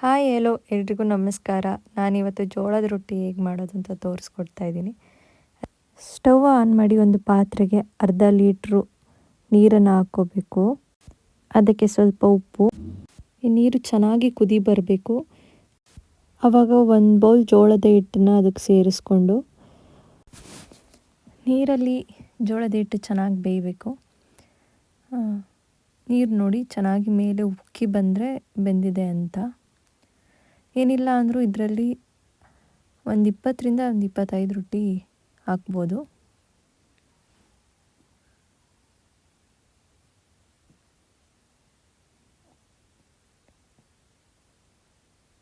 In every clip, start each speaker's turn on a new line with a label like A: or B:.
A: Hi hello ಎಲ್ರಿಗೂ ನಮಸ್ಕಾರ. ನಾನಿವತ್ತು ಜೋಳದ ರೊಟ್ಟಿ ಹೇಗೆ ಮಾಡೋದು ಅಂತ ತೋರಿಸ್ಕೊಡ್ತಾ ಇದ್ದೀನಿ. ಸ್ಟವ್ ಆನ್ ಮಾಡಿ ಒಂದು ಪಾತ್ರೆಗೆ ಅರ್ಧ ಲೀಟ್ರು ನೀರನ್ನು ಹಾಕ್ಕೋಬೇಕು. ಅದಕ್ಕೆ ಸ್ವಲ್ಪ ಉಪ್ಪು. ಈ ನೀರು ಚೆನ್ನಾಗಿ ಕುದಿ ಬರಬೇಕು. ಆವಾಗ ಒಂದು ಬೌಲ್ ಜೋಳದ ಹಿಟ್ಟನ್ನು ಅದಕ್ಕೆ ಸೇರಿಸ್ಕೊಂಡು ನೀರಲ್ಲಿ ಜೋಳದ ಹಿಟ್ಟು ಚೆನ್ನಾಗಿ ಬೇಯಬೇಕು. ನೀರು ನೋಡಿ ಚೆನ್ನಾಗಿ ಮೇಲೆ ಉಕ್ಕಿ ಬಂದರೆ ಬೆಂದಿದೆ ಅಂತ. ಏನಿಲ್ಲ ಅಂದರೂ ಇದರಲ್ಲಿ ಒಂದು ಇಪ್ಪತ್ತರಿಂದ ಒಂದು ಇಪ್ಪತ್ತೈದು ರೊಟ್ಟಿ ಹಾಕ್ಬೋದು.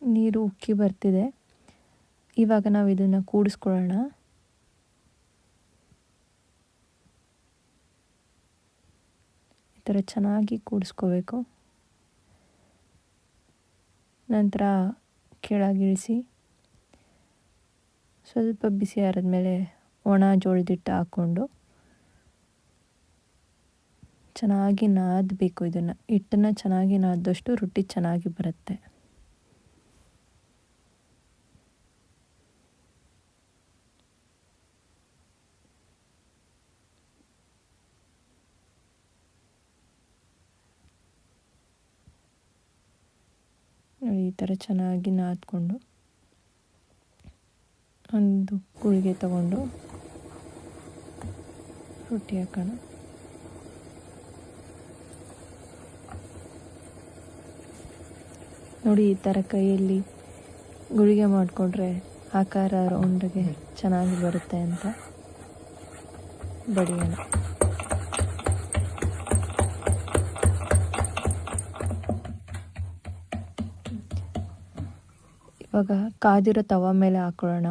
A: ನೀರು ಉಕ್ಕಿ ಬರ್ತಿದೆ. ಇವಾಗ ನಾವು ಇದನ್ನು ಕೂಡಿಸ್ಕೊಳ್ಳೋಣ. ಈ ಥರ ಚೆನ್ನಾಗಿ ಕೂಡಿಸ್ಕೋಬೇಕು. ನಂತರ ಕೆಳಗಿಳಿಸಿ. ಸ್ವಲ್ಪ ಬಿಸಿ ಆರಿದ್ಮೇಲೆ ಒಣ ಜೋಳದಿಟ್ಟು ಹಾಕ್ಕೊಂಡು ಚೆನ್ನಾಗಿ ನಾದಬೇಕು ಇದನ್ನು. ಹಿಟ್ಟನ್ನು ಚೆನ್ನಾಗಿ ನಾದಷ್ಟು ರೊಟ್ಟಿ ಚೆನ್ನಾಗಿ ಬರುತ್ತೆ. ಈ ಥರ ಚೆನ್ನಾಗಿ ನಾದ್ಕೊಂಡು ಒಂದು ಗುಳಿಗೆ ತಗೊಂಡು ರೊಟ್ಟಿ ಹಾಕೋಣ. ನೋಡಿ ಈ ಥರ ಕೈಯಲ್ಲಿ ಗುಳಿಗೆ ಮಾಡಿಕೊಂಡ್ರೆ ಆಕಾರ ರೌಂಡ್ಗೆ ಚೆನ್ನಾಗಿ ಬರುತ್ತೆ ಅಂತ. ಬಡಿಯೋಣ. ಇವಾಗ ಕಾದಿರೋ ತವ ಮೇಲೆ ಹಾಕೊಳ್ಳೋಣ.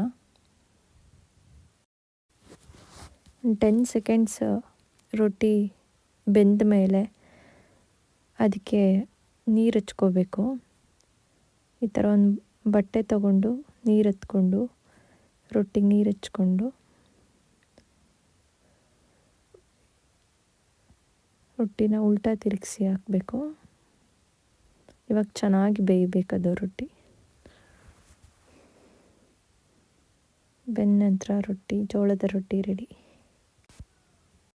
A: ಟೆನ್ ಸೆಕೆಂಡ್ಸ್ ರೊಟ್ಟಿ ಬೆಂದ ಮೇಲೆ ಅದಕ್ಕೆ ನೀರು ಹಚ್ಕೋಬೇಕು. ಈ ಥರ ಒಂದು ಬಟ್ಟೆ ತಗೊಂಡು ನೀರು ಹತ್ಕೊಂಡು ರೊಟ್ಟಿಗೆ ನೀರು ಹಚ್ಕೊಂಡು ರೊಟ್ಟಿನ ಉಲ್ಟಾ ತಿರುಗಿಸಿ ಹಾಕಬೇಕು. ಇವಾಗ ಚೆನ್ನಾಗಿ ಬೇಯಬೇಕದು ರೊಟ್ಟಿ. ನಂತರ ರೊಟ್ಟಿ ಜೋಳದ ರೊಟ್ಟಿ ರೆಡಿ